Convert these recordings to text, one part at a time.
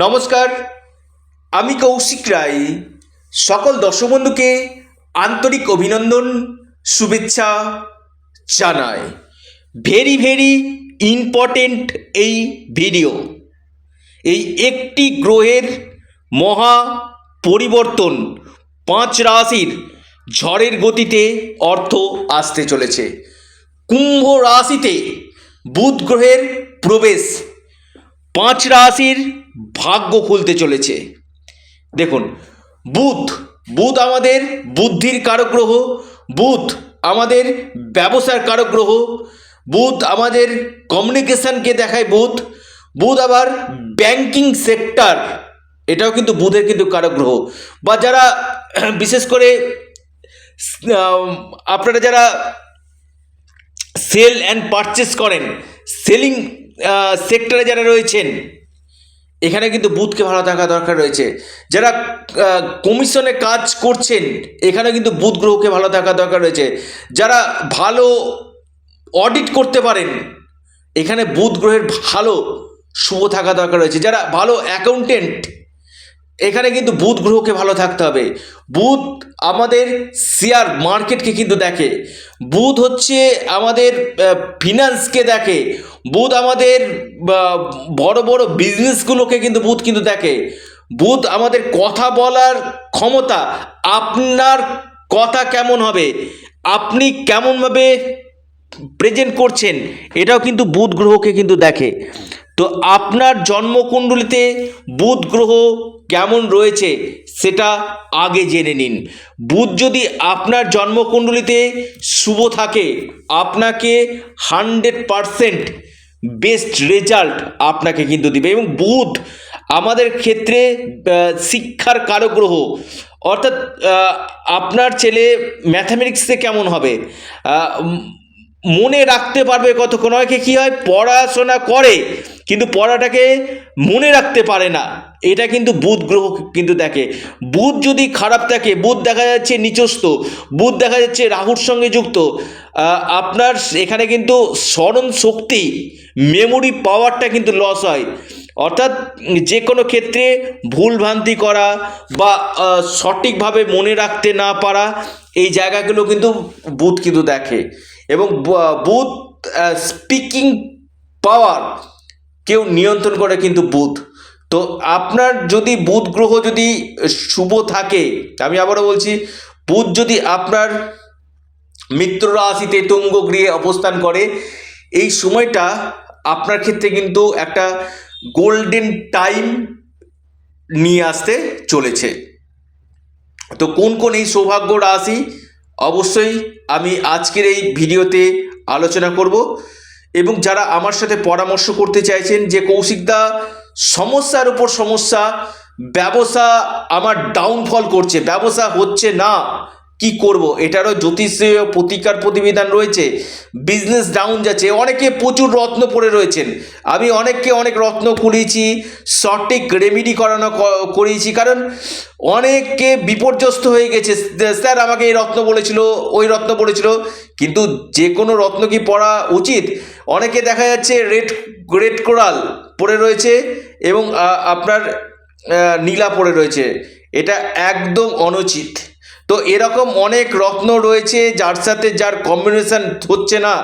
নমস্কার, আমি কৌশিক রায়। সকল দর্শক বন্ধুকে আন্তরিক অভিনন্দন, শুভেচ্ছা জানাই। ভেরি ভেরি ইম্পর্টেন্ট এই ভিডিও এই একটি গ্রহের মহা পরিবর্তন পাঁচ রাশির ঝড়ের গতিতে অর্থ আসতে চলেছে। কুম্ভ রাশিতে বুধ গ্রহের প্রবেশ পাঁচ রাশির ভাগ্য খুলতে চলেছে। দেখুন, বুধ বুধ আমাদের বুদ্ধির কারক গ্রহ বুধ আমাদের ব্যবসার কারক গ্রহ বুধ আমাদের কমিউনিকেশনকে দেখায় বুধ বুধ আবার ব্যাংকিং সেক্টর এটাও কিন্তু বুধের কিন্তু কারক গ্রহ বা যারা বিশেষ করে আপনারা যারা সেল অ্যান্ড পারচেস করেন সেলিং সেক্টরে যারা রয়েছেন, এখানে কিন্তু বুথকে ভালো থাকা দরকার রয়েছে। যারা কমিশনে কাজ করছেন, এখানে কিন্তু বুথ গ্রহকে ভালো থাকা দরকার রয়েছে। যারা ভালো অডিট করতে পারেন, এখানে বুধ গ্রহের ভালো শুভ থাকা দরকার রয়েছে। যারা ভালো অ্যাকাউন্টেন্ট এখানে কিন্তু বুধ গ্রহকে ভালো থাকতে হবে। বুধ আমাদের শেয়ার মার্কেটকে কিন্তু দেখে। বুধ হচ্ছে আমাদের ফিনান্সকে দেখে। বুধ আমাদের বড় বড় বিজনেসগুলোকে কিন্তু বুধ কিন্তু দেখে। বুধ আমাদের কথা বলার ক্ষমতা, আপনার কথা কেমন হবে? আপনি কেমনভাবে প্রেজেন্ট করছেন? এটাও কিন্তু বুধ গ্রহকে কিন্তু দেখে। তো আপনার জন্মকুণ্ডলিতে বুধ গ্রহ কেমন রয়েছে সেটা আগে জেনে নিন। বুধ যদি আপনার জন্মকুণ্ডলিতে শুভ থাকে, আপনাকে হান্ড্রেড পারসেন্ট বেস্ট রেজাল্ট আপনাকে কিন্তু দিবে এবং বুধ আমাদের ক্ষেত্রে শিক্ষার কারগ্রহ। অর্থাৎ আপনার ছেলে ম্যাথামেটিক্সে কেমন হবে? মনে রাখতে পারবে কতক্ষণ? অনেকে কী হয়, পড়াশোনা করে, কিন্তু পড়াটাকে মনে রাখতে পারে না। এটা কিন্তু বুধ গ্রহ কিন্তু দেখে। বুধ যদি খারাপ থাকে, বুধ দেখা যাচ্ছে নিচস্ত বুধ দেখা যাচ্ছে রাহুর সঙ্গে যুক্ত আপনার এখানে কিন্তু স্মরণ শক্তি মেমোরি পাওয়ারটা কিন্তু লস হয়। অর্থাৎ যে কোনো ক্ষেত্রে ভুল ভ্রান্তি করা বা সঠিকভাবে মনে রাখতে না পারা, এই জায়গাগুলো কিন্তু বুধ কিন্তু দেখে। এবং ব- বুধ স্পিকিং পাওয়ার কেউ নিয়ন্ত্রণ করে কিন্তু বুধ। তো আপনার যদি বুধ গ্রহ যদি শুভ থাকে, আমি আবারও বলছি, বুধ যদি আপনার মিত্র রাশিতে তুঙ্গ গৃহে অবস্থান করে, এই সময়টা আপনার ক্ষেত্রে কিন্তু একটা গোল্ডেন টাইম নিয়ে আসতে চলেছে। তো কোন কোন এই সৌভাগ্য রাশি? অবশ্যই আমি আজকের এই ভিডিওতে আলোচনা করব এবং যারা আমার সাথে পরামর্শ করতে চাইছেন যে কৌশিকদা সমস্যার উপর সমস্যা, ব্যবসা আমার ডাউনফল করছে, ব্যবসা হচ্ছে না। কি করব? এটারও জ্যোতিষীয় প্রতিকার প্রতিবিধান রয়েছে। বিজনেস ডাউন যাচ্ছে। অনেকে প্রচুর রত্ন পড়ে রয়েছেন। আমি অনেককে অনেক রত্ন করিয়েছি, সঠিক রেমিডি করানো করিয়েছি। কারণ অনেককে বিপর্যস্ত হয়ে গেছে। স্যার আমাকে এই রত্ন বলেছিল, ওই রত্ন বলেছিল। কিন্তু যে কোনো রত্ন কি পড়া উচিত? অনেকে দেখা যাচ্ছে রেড রেড কোরাল পড়ে রয়েছে এবং আপনার নীলা পড়ে রয়েছে। এটা একদম অনুচিত। তো এরকম অনেক রত্ন রয়েছে, যার সাথে যার কম্বিনেশন হচ্ছে না।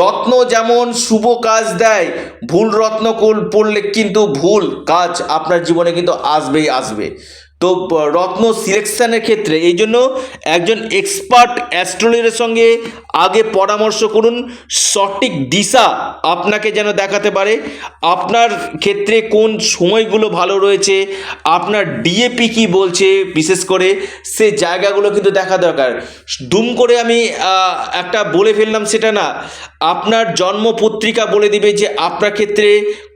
রত্ন যেমন শুভ কাজ দেয়, ভুল রত্ন পড়লে কিন্তু ভুল কাজ আপনার জীবনে কিন্তু আসবেই আসবে। তো রত্ন সিলেকশানের ক্ষেত্রে এই জন্য একজন এক্সপার্ট অ্যাস্ট্রোলজারের সঙ্গে আগে পরামর্শ করুন। সঠিক দিশা আপনাকে যেন দেখাতে পারে। আপনার ক্ষেত্রে কোন সময়গুলো ভালো রয়েছে, আপনার ডিএপি কি বলছে, বিশেষ করে সে জায়গাগুলো কিন্তু দেখা দরকার। দুম করে আমি একটা বলে ফেললাম সেটা না। আপনার জন্ম পত্রিকা বলে দিবে যে আপনার ক্ষেত্রে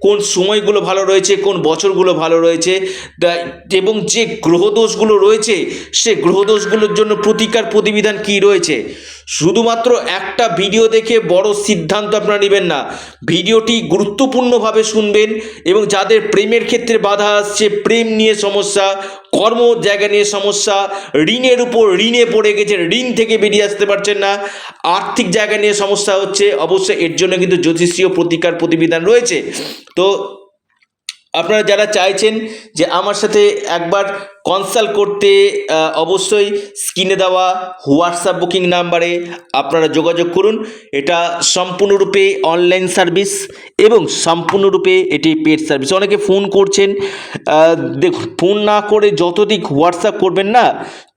কোন সময়গুলো ভালো রয়েছে, কোন বছরগুলো ভালো রয়েছে। এবং যে গ্রহদোষগুলো রয়েছে, সে গ্রহদোষগুলোর জন্য প্রতিকার প্রতিবিধান কি রয়েছে? শুধুমাত্র একটা ভিডিও দেখে বড় সিদ্ধান্ত আপনারা নেবেন না। ভিডিওটি গুরুত্বপূর্ণভাবে শুনবেন এবং যাদের প্রেমের ক্ষেত্রে বাধা আসছে, প্রেম নিয়ে সমস্যা, কর্ম জায়গা নিয়ে সমস্যা, ঋণের উপর ঋণে পড়ে গেছে ঋণ থেকে বেরিয়ে আসতে পারছেন না, আর্থিক জায়গা নিয়ে সমস্যা হচ্ছে, অবশ্যই এর জন্য কিন্তু জ্যোতিষীয় প্রতিকার প্রতিবিধান রয়েছে। তো আপনারা যারা চাইছেন যে আমার সাথে একবার কনসাল্ট করতে অবশ্যই স্ক্রিনে দেওয়া হোয়াটসঅ্যাপ বুকিং নাম্বারে আপনারা যোগাযোগ করুন। এটা সম্পূর্ণরূপে অনলাইন সার্ভিস এবং সম্পূর্ণরূপে এটি পেড সার্ভিস অনেকে ফোন করছেন দেখুন ফোন না করে যতদিক হোয়াটসঅ্যাপ করবেন না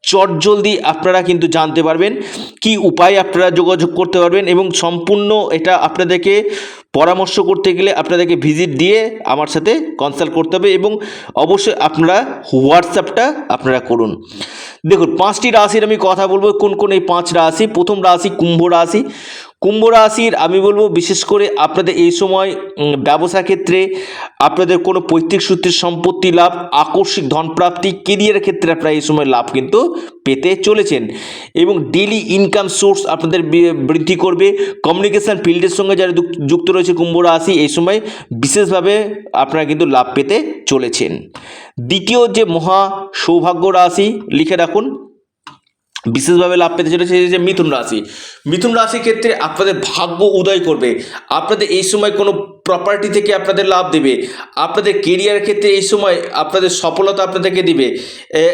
চট জলদি আপনারা কিন্তু জানতে পারবেন কি উপায় আপনারা যোগাযোগ করতে পারবেন এবং সম্পূর্ণ এটা আপনাদেরকে পরামর্শ করতে গেলে আপনাদেরকে ভিজিট দিয়ে আমার সাথে কনসাল্ট করতে হবে এবং অবশ্যই আপনারা হোয়াটসঅ্যাপটা আপনারা করুন। দেখুন, পাঁচটি রাশির আমি কথা বলব, কোন কোন এই পাঁচ রাশি? প্রথম রাশি কুম্ভ রাশি। কুম্ভ রাশির, আমি বলব বিশেষ করে আপনাদের এই সময় ব্যবসা ক্ষেত্রে আপনাদের কোনো পৈতৃক সূত্রের সম্পত্তি লাভ, আকস্মিক ধনপ্রাপ্তি কেরিয়ারের ক্ষেত্রে আপনারা এই সময় লাভ কিন্তু পেতে চলেছেন। এবং ডেলি ইনকাম সোর্স আপনাদের বৃদ্ধি করবে। কমিউনিকেশন ফিল্ডের সঙ্গে যারা যুক্ত রয়েছে কুম্ভ রাশি, এই সময় বিশেষভাবে আপনারা কিন্তু লাভ পেতে চলেছেন। দ্বিতীয় যে মহা সৌভাগ্য রাশি, লিখে রাখুন বিশেষভাবে লাভ পেতে চলেছে যে মিথুন রাশি। মিথুন রাশির ক্ষেত্রে আপনাদের ভাগ্য উদয় করবে। আপনাদের এই সময় কোনো প্রপার্টি থেকে আপনাদের লাভ দেবে। আপনাদের কেরিয়ার ক্ষেত্রে এই সময় আপনাদের সফলতা আপনাদেরকে দিবে।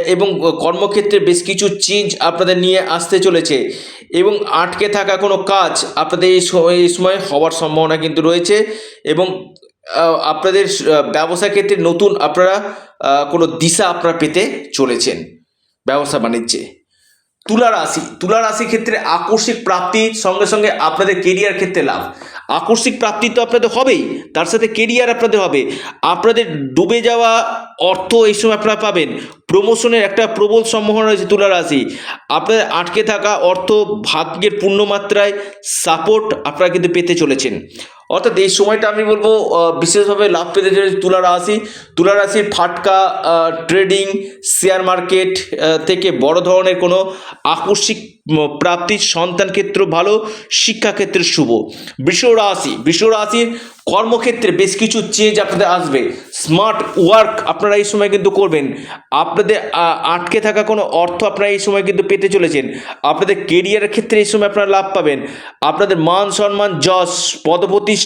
এবং কর্মক্ষেত্রে বেশ কিছু চেঞ্জ আপনাদের নিয়ে আসতে চলেছে। এবং আটকে থাকা কোনো কাজ আপনাদের এই সময় এই সময় হওয়ার সম্ভাবনা কিন্তু রয়েছে। এবং আপনাদের ব্যবসা ক্ষেত্রে নতুন আপনারা কোনো দিশা আপনারা পেতে চলেছেন। ব্যবসা বাণিজ্যে। তুলা রাশি। তুলা রাশির ক্ষেত্রে আকস্মিক প্রাপ্তির সঙ্গে সঙ্গে আপনাদের কেরিয়ার ক্ষেত্রে লাভ। আকস্মিক প্রাপ্তি তো আপনাদের হবেই, তার সাথে কেরিয়ার আপনাদের হবে। আপনাদের ডুবে যাওয়া অর্থ এই সময় আপনারা পাবেন। প্রমোশনের একটা প্রবল সম্ভাবনা রয়েছে তুলা রাশি। আপনাদের আটকে থাকা অর্থ ভাগ্যের পূর্ণমাত্রায় সাপোর্ট আপনারা কিন্তু পেতে চলেছেন। অর্থাৎ এই সময়টা আমি বলব বিশেষভাবে লাভ পেতে চলেছে তুলা রাশি। তুলা রাশির ফাটকা ট্রেডিং শেয়ার মার্কেট থেকে বড় ধরনের কোনো আকস্মিক প্রাপ্তির সন্তান ক্ষেত্র ভালো শিক্ষাক্ষেত্রে শুভ। বৃষ রাশি, বৃষ রাশির কর্মক্ষেত্রে বেশ কিছু চেঞ্জ আপনাদের আসবে। স্মার্ট ওয়ার্ক আপনারা এই সময় কিন্তু করবেন। আপনাদের আটকে থাকা কোনো অর্থ আপনারা এই সময় কিন্তু পেতে চলেছেন। আপনাদের কেরিয়ারের ক্ষেত্রে এই সময় আপনারা লাভ পাবেন। আপনাদের মান সম্মান, যশ, পদপ্রতিষ্ঠা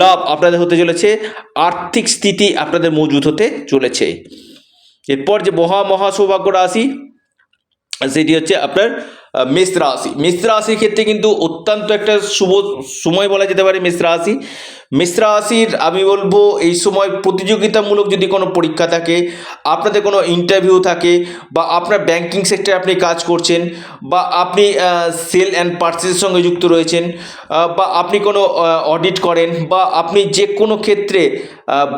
লাভ আপনাদের হতে চলেছে, আর্থিক স্থিতি আপনাদের মজবুত হতে চলেছে। এরপর যে মহা মহা সৌভাগ্য রাশি, সেটি হচ্ছে আপনার মেষ রাশি। মেষ রাশির ক্ষেত্রে কিন্তু অত্যন্ত একটা শুভ সময় বলা যেতে পারে মেষ রাশি। মেষ রাশির, আমি বলব, এই সময় প্রতিযোগিতামূলক যদি কোনো পরীক্ষা থাকে, আপনাদের কোনো ইন্টারভিউ থাকে, বা আপনার ব্যাংকিং সেক্টরে আপনি কাজ করছেন, বা আপনি সেল অ্যান্ড পার্চেসের সঙ্গে যুক্ত রয়েছেন বা আপনি কোনো অডিট করেন, বা আপনি যে কোনো ক্ষেত্রে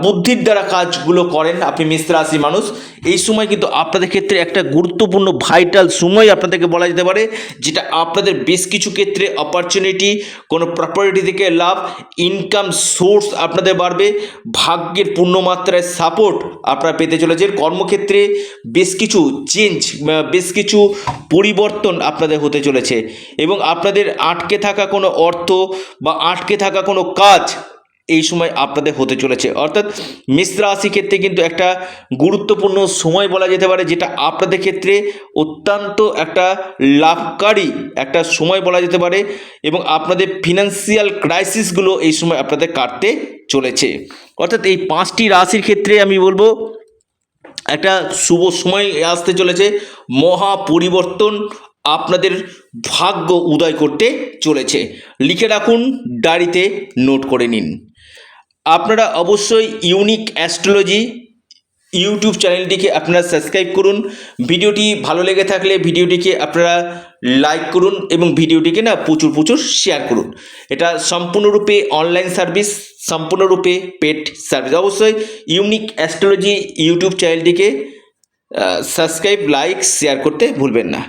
বুদ্ধির দ্বারা কাজগুলো করেন, আপনি মেষ রাশি মানুষ, এই সময় কিন্তু আপনাদের ক্ষেত্রে একটা গুরুত্বপূর্ণ ভাইটাল সময় আপনাদেরকে বলা যেতে পারে যেটা আপনাদের বেশ কিছু ক্ষেত্রে অপরচুনিটি কোনো প্রপার্টি থেকে লাভ ইনকাম সোর্স আপনাদের বাড়বে, ভাগ্যের পূর্ণমাত্রায় সাপোর্ট আপনারা পেতে চলেছেন। কর্মক্ষেত্রে বেশ কিছু চেঞ্জ বেশ কিছু পরিবর্তন আপনাদের হতে চলেছে। এবং আপনাদের আটকে থাকা কোনো অর্থ বা আটকে থাকা কোনো কাজ এই সময় আপনাদের হতে চলেছে। অর্থাৎ মেষ রাশি ক্ষেত্রে কিন্তু একটা গুরুত্বপূর্ণ সময় বলা যেতে পারে, যেটা আপনাদের ক্ষেত্রে অত্যন্ত একটা লাভকারী একটা সময় বলা যেতে পারে এবং আপনাদের ফিনান্সিয়াল ক্রাইসিসগুলো এই সময় আপনাদের কাটতে চলেছে। অর্থাৎ এই পাঁচটি রাশির ক্ষেত্রে আমি বলব, একটা শুভ সময় আসতে চলেছে, মহা পরিবর্তন আপনাদের ভাগ্য উদয় করতে চলেছে। লিখে রাখুন, ডায়েরিতে নোট করে নিন। আপনারা অবশ্যই ইউনিক অ্যাস্ট্রোলজি ইউটিউব চ্যানেলটিকে আপনারা সাবস্ক্রাইব করুন। ভিডিওটি ভালো লেগে থাকলে ভিডিওটিকে আপনারা লাইক করুন এবং ভিডিওটিকে না প্রচুর প্রচুর শেয়ার করুন। এটা সম্পূর্ণরূপে অনলাইন সার্ভিস সম্পূর্ণরূপে পেড সার্ভিস অবশ্যই ইউনিক অ্যাস্ট্রোলজি ইউটিউব চ্যানেলটিকে সাবস্ক্রাইব লাইক শেয়ার করতে ভুলবেন না।